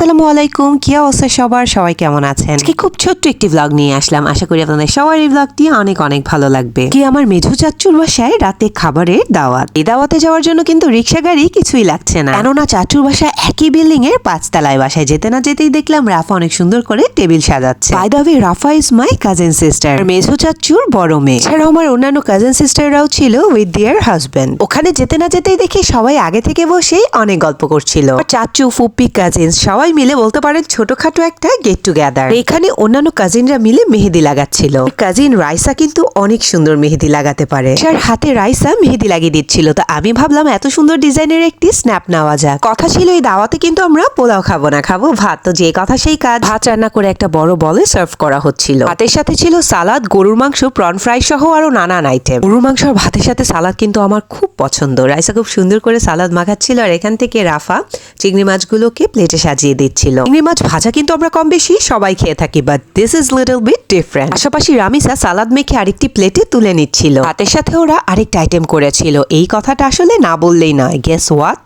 আসসালামু আলাইকুম কি অবস্থা সবার? সবাই কেমন আছেন? আজকে খুব ছোট্ট একটি ব্লগ নিয়ে আসলাম। আশা করি আপনাদের সবার এই ব্লগটি অনেক অনেক ভালো লাগবে। কি আমার মেঝু চাচ্চুর বাসায় রাতে খাবারের দাওয়াত? এই দাওয়াতে যাওয়ার জন্য কিন্তু রিক্সা গাড়ি কিছুই লাগছে না। কেননা চাচুর বাসা একই বিল্ডিং এর পাঁচতলায়। বাসায় যেতে না যেতেই দেখলাম রাফা অনেক সুন্দর করে টেবিল সাজাচ্ছে। By the way Rafa is my cousin sister মেঝু চাচ্চুর বড় মেয়ে। এছাড়াও আমার অন্যান্য কাজিন সিস্টাররাও ছিল উইথ দিয়ার হাজবেন্ড ওখানে যেতে না যেতেই দেখি সবাই আগে থেকে বসেই অনেক গল্প করছিল। চাচু ফুপ্পি কাজিন সবাই মিলে বলতে পারেন ছোটখাটো একটা গেট টুগেদার এখানে অন্যান্য কাজিনরা মিলে মেহেদি লাগাচ্ছিল। কাজিন রাইসা কিন্তু অনেক সুন্দর মেহেদি লাগাতে পারে। যার হাতে রাইসা মেহেদি লাগিয়ে দিচ্ছিল। তো আমি ভাবলাম এত সুন্দর ডিজাইনের একটি স্ন্যাপ নেওয়া যাক। কথা ছিল এই দাওয়াতে কিন্তু আমরা পোলাও খাব না, খাব ভাত। তো যে কথা সেই কাজ। ভাত রান্না করে একটা বড় বলে সার্ভ করা হচ্ছিল। ভাতের সাথে ছিল সালাদ, গরুর মাংস প্রন ফ্রাই সহ আরও নানান আইটেম গরুর মাংস আর ভাতের সাথে সালাদ কিন্তু আমার খুব পছন্দ। রাইসা খুব সুন্দর করে সালাদ মাখাচ্ছিল। আর এখান থেকে রাফা চিংড়ি মাছগুলোকে প্লেটে সাজিয়ে দিচ্ছিল। চিংড়ি মাছ ভাজা কিন্তু আমরা কম বেশি সবাই খেয়ে থাকি but this is little bit different পাশাপাশি রামিসা সালাদ মেখে আরেকটি প্লেটে তুলে নিচ্ছিল। ভাতের সাথে ওরা আরেকটা আইটেম করেছিল। এই কথাটা আসলে না বললেই নয়। গেস হোয়াট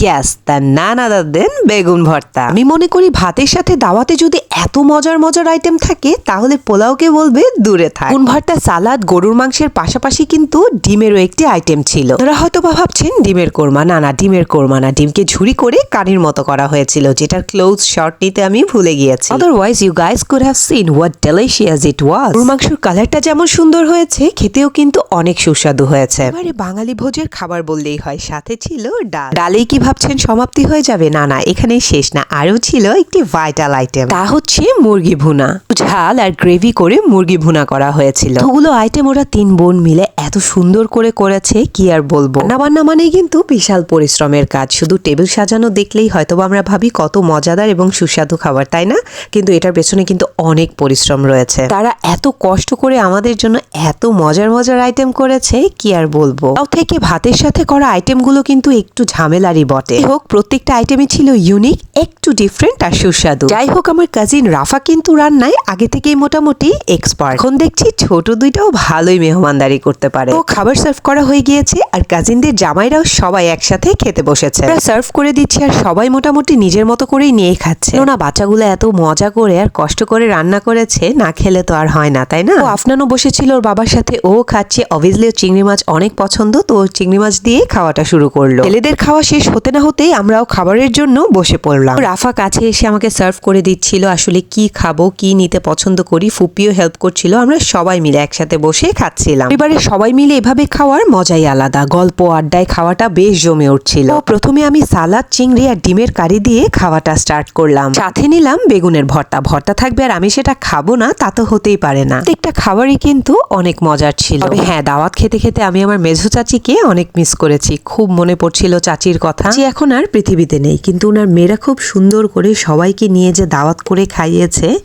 গ্যাস তার নান আদার দেন বেগুন ভর্তা। আমি মনে করি ভাতের সাথে দাওয়াতে যদি এত মজার মজার আইটেম থাকে, তাহলে পোলাওকে বলবে দূরে থাক। বেগুন ভর্তা, সালাদ, গরুর মাংসের পাশাপাশি কিন্তু ডিমেরও একটি আইটেম ছিল। ওরা হয়তো বা ভাবছেন ডিমের কোরমা। না না, ডিমের কোরমা না। ডিমকে ঝুরি করে কানির মতো করা হয়েছিল, যেটার ক্লোজ শর্ট নিতে আমি ভুলে গিয়েছি। Otherwise you guys could have seen what delicious it was গরুর মাংসের কালারটা যেমন সুন্দর হয়েছে খেতেও কিন্তু অনেক সুস্বাদু হয়েছে। এবারে বাঙালি ভোজের খাবার বললেই হয় সাথে ছিল ডাল। ডালেই কি ভাবছেন সমাপ্তি হয়ে যাবে? না না এখানেই শেষ না আরও ছিল একটি ভাইটাল আইটেম তা হচ্ছে মুরগি ভুনা। ঝাল আর গ্রেভি করে মুরগি ভুনা করা হয়েছিল। ওগুলো আইটেম ওরা তিন বোন মিলে এত সুন্দর করে করেছে কি আর বলব? রান্না বান্না মানে কিন্তু বিশাল পরিশ্রমের কাজ। শুধু টেবিল সাজানো দেখলেই হয়তো আমরা ভাবি কত মজাদার এবং সুস্বাদু খাবার, তাই না? কিন্তু এটার পেছনে কিন্তু অনেক পরিশ্রম রয়েছে। তারা এত কষ্ট করে আমাদের জন্য এত মজার মজার আইটেম করেছে, কি আর বলব? তাও থেকে ভাতের সাথে করা আইটেমগুলো কিন্তু একটু ঝামেলারই বটে। হোক, প্রত্যেকটা আইটেমই ছিল ইউনিক একটু ডিফারেন্ট আর সুস্বাদু। যাই হোক, আমার কাজিন রাফা কিন্তু রান্নায় আগে থেকেই মোটামুটি এক্সপার্ট এখন দেখছি ছোট দুইটাও ভালোই মেহমানদারি করতে পারে। তো খাবার সার্ভ করা হয়ে গিয়েছে আর কাজিনদের জামাইরাও সবাই একসাথে খেতে বসেছে। সার্ভ করে দিচ্ছি আর সবাই মোটামুটি নিজের মতো করেই নিয়ে খাচ্ছে। না বাচ্চাগুলো এত মজা করে আর কষ্ট করে রান্না করেছে না খেলে তো আর হয় না তাই না? ও আফনানও বসেছিল ওর বাবার সাথে ও খাচ্ছে। অবভিয়াসলি ও চিংড়ি মাছ অনেক পছন্দ তো চিংড়ি মাছ দিয়ে খাওয়াটা শুরু করল। ছেলেদের খাওয়া শেষ হতে না হতেই আমরাও খাবারের জন্য বসে পড়লাম। রাফা কাছে এসে আমাকে সার্ভ করে দিচ্ছিল আসলে কি খাব কি নিতে পছন্দ করি ফুপিও হেল্প করছিল আমরা সবাই মিলে একসাথে বসে খাচ্ছিলাম। এবারে সবাই মিলে এভাবে খাওয়ার মজাই আলাদা গল্প আড্ডায় খাওয়াটা বেশ জমে উঠছিল। প্রথমে আমি সালাদ চিংড়ি আর ডিমের কারি দিয়ে খাওয়াটা স্টার্ট করলাম। সাথে নিলাম বেগুনের ভর্তা। ভর্তা থাকবে আর আমি সেটা খাব না, তা তো হতেই পারে না। প্রত্যেকটা খাবারই কিন্তু অনেক মজার ছিল। হ্যাঁ দাওয়াত খেতে খেতে আমি আমার মেঝো চাচিকে অনেক মিস করেছি। খুব মনে পড়ছিল চাচির কথা। এখন আর পৃথিবীতে নেই, কিন্তু ওনার মেয়েরা খুব সুন্দর করে সবাইকে নিয়ে যে দাওয়াত করে খাইয়েছে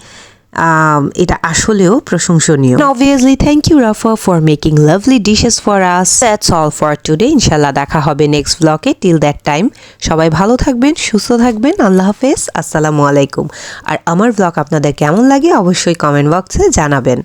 এটা আসলেও প্রশংসনীয়। Obviously thank you Rafa for making lovely dishes for us that's all for today ইনশাল্লাহ দেখা হবে নেক্সট ব্লকে টিল দ্যাট টাইম সবাই ভালো থাকবেন, সুস্থ থাকবেন। আল্লাহ হাফেজ। আসসালামু আলাইকুম। আর আমার ব্লগ আপনাদের কেমন লাগে, অবশ্যই কমেন্ট বক্সে জানাবেন।